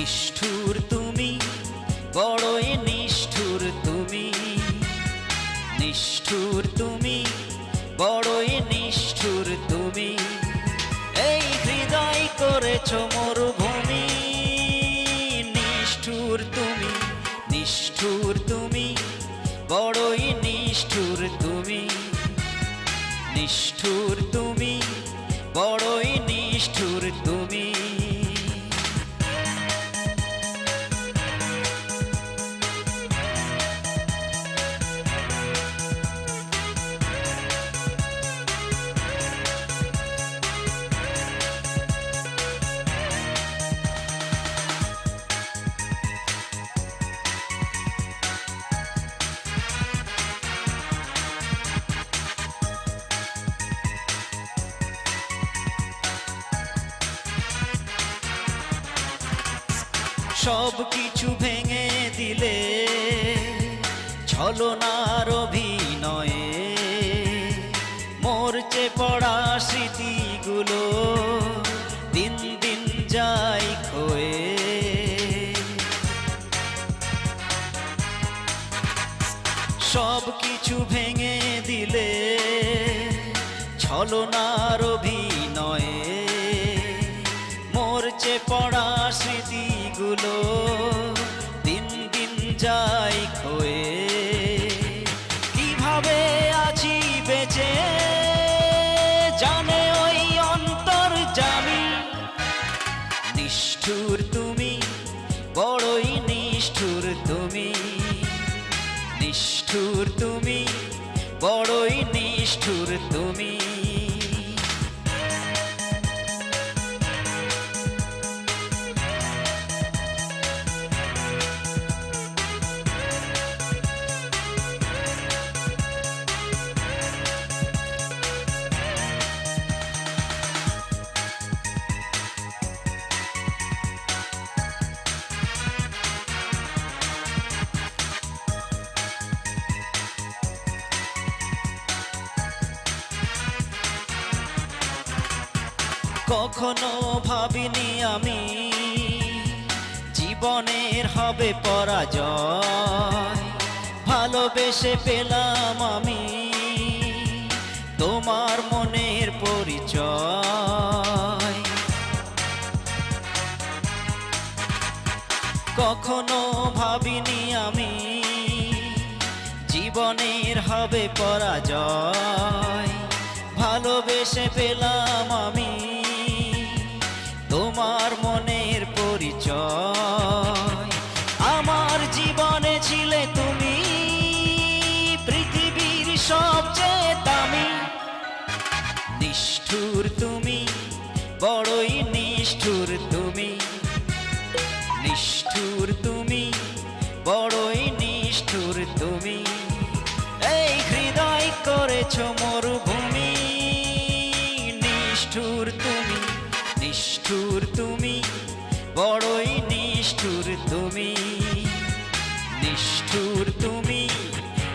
নিষ্ঠুর তুমি, বড়ই নিষ্ঠুর তুমি। নিষ্ঠুর তুমি, বড়ই নিষ্ঠুর তুমি। এই হৃদয় করেছ মরুভূমি। নিষ্ঠুর তুমি নিষ্ঠুর তুমি, বড়ই নিষ্ঠুর তুমি। নিষ্ঠুর তুমি, বড়ই নিষ্ঠুর তুমি। সব কিছু ভেঙে দিলে ছলনার অভিনয়ে মরচে পড়া স্মৃতিগুলো দিন দিন যাই খোয়ে। সব কিছু ভেঙে দিলে ছলনার অভিনয়ে মরচে পড়া নিষ্ঠুর তুমি বড়ই নিষ্ঠুর তুমি। নিষ্ঠুর তুমি বড়ই নিষ্ঠুর তুমি। কখনো ভাবিনি আমি, জীবনের হবে পরাজয়। ভালোবেসে পেলাম আমি তোমার মনের পরিচয়। কখনো ভাবিনি আমি, জীবনের হবে পরাজয়। ভালোবেসে পেলাম আমি নিষ্ঠুর তুমি, বড়ই নিষ্ঠুর তুমি। নিষ্ঠুর তুমি, বড়ই নিষ্ঠুর তুমি। এই হৃদয় করেছ মরুভূমি। নিষ্ঠুর তুমি নিষ্ঠুর তুমি, বড়ই নিষ্ঠুর তুমি। নিষ্ঠুর তুমি,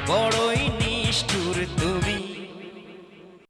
বড়ই নিষ্ঠুর তুমি।